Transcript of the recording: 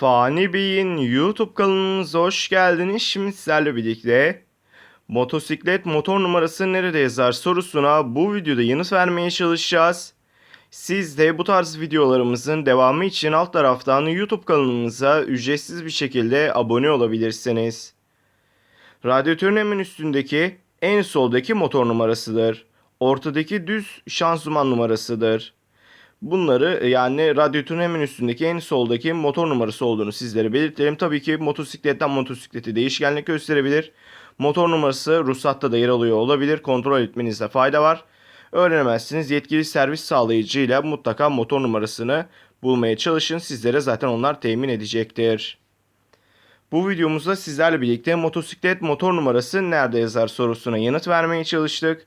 Fani Bey'in YouTube kanalımıza hoş geldiniz. Şimdi sizlerle birlikte motosiklet motor numarası nerede yazar sorusuna bu videoda yanıt vermeye çalışacağız. Siz de bu tarz videolarımızın devamı için alt taraftan YouTube kanalımıza ücretsiz bir şekilde abone olabilirsiniz. Radyatörün hemen üstündeki en soldaki motor numarasıdır. Ortadaki düz şanzıman numarasıdır. Bunları yani radyatörün hemen üstündeki en soldaki motor numarası olduğunu sizlere belirtelim. Tabii ki motosikletten motosiklete değişkenlik gösterebilir. Motor numarası ruhsatta da yer alıyor olabilir. Kontrol etmenizde fayda var. Öğrenemezsiniz. Yetkili servis sağlayıcıyla mutlaka motor numarasını bulmaya çalışın. Sizlere zaten onlar temin edecektir. Bu videomuzda sizlerle birlikte motosiklet motor numarası nerede yazar sorusuna yanıt vermeye çalıştık.